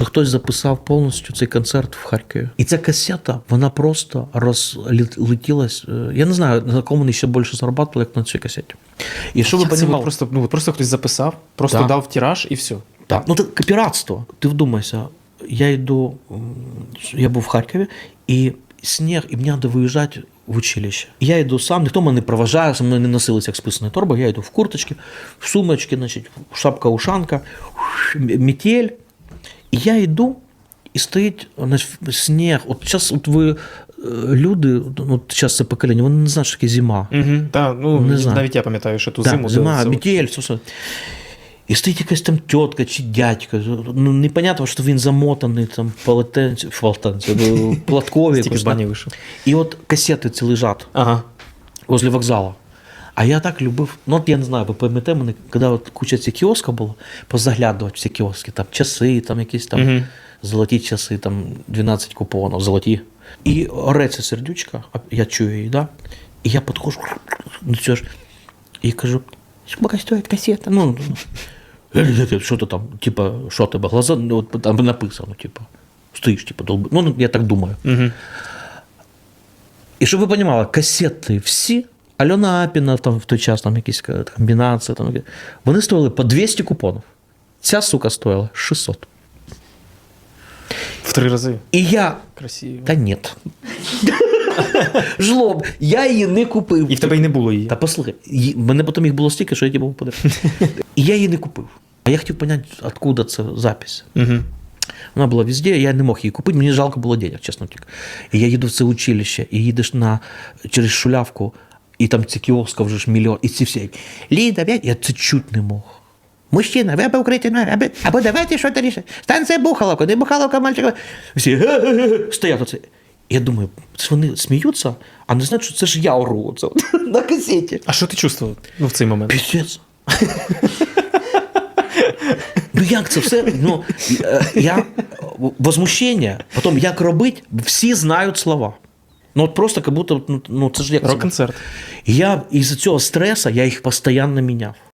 що хтось записав повністю цей концерт в Харкові. І ця касета, вона просто розлетілась. е, Я не знаю, на кому вони ще більше заробляли, як на цій касеті. І що ви розуміли? просто, ну, просто хтось записав, просто Да. дав тираж і все. Так. Ну, це піратство. Ти вдумайся, я йду, я був в Харкові, і сніг, і мені треба виїжджати в училище. Я йду сам, ніхто мене не проважає, за мною не носилися як списані торби, я йду в курточці, в сумочці, значить, шапка-ушанка, метель. І я йду, і стоїть значить, сніг. От зараз от ви, е, люди, ну, зараз це покоління, вони не знають, що таке зима. Угу. Та, ну, Не знаю. навіть я пам'ятаю, що ту Так, зиму. зима, це- метель, все, все. І стоїть якась там тітка чи дядька. Ну, непонятно, що він замотаний там полотенці, полотенці, платкові. Стільки з бані вийшов. І от касети ці лежать Ага. возле вокзалу. А я так любив, ну от я не знаю, ви пам'ятаєте мене, коли от куча цих кіосків було, позаглядувати всі кіоски, там часи, там якісь там Мгм. золоті часи, там 12 купонів, золоті. І ореться сердючка, я чую її, да? І я підходжу, ну це ж, і кажу, сколько стоїть касета? Ну, «Е, що то там, типа, що тебе, глаза, ну, от там написано, типа, стоїш, типа, долби. Ну, я так думаю. Угу. І щоб ви розуміли, касети всі, Альона Апіна там в той час там якісь е, комбінації, там, вони стоїли по 200 купонів. Ця сука стоїла 600. В три рази. І я. Красиво. Та ні. Жлоб, я її не купив. І в тебе й не було її. Та послухай, мене потім їх було стільки, що я тебе був подарунок. І я її не купив. А я хотів зрозуміти, откуда це запись. Угу. Вона була везде, я не мог її купити, мені жалко було денег, чесно. І я їду в це училище, і їдеш на, через шулявку, і там ці кіоска вже ж мільйон, і ці всі. Ліда, блядь, я це чуть не мог. Мужчина, ви або укриті ноги, або, або давайте щось рішити. Станція Бухаловка, не Бухаловка, мальчика. Всі стоять оце. Я думаю, це вони сміються, а не знають, що це ж я ору оце, на касеті. А що ти чувствував ну, в цей момент? Піздець. Ну як це все? Ну, е, я возмущення, потім як робити, всі знають слова. Ну от просто як будто, ну, ну це ж як? Рок-концерт. Я із-за цього стреса я їх постійно міняв.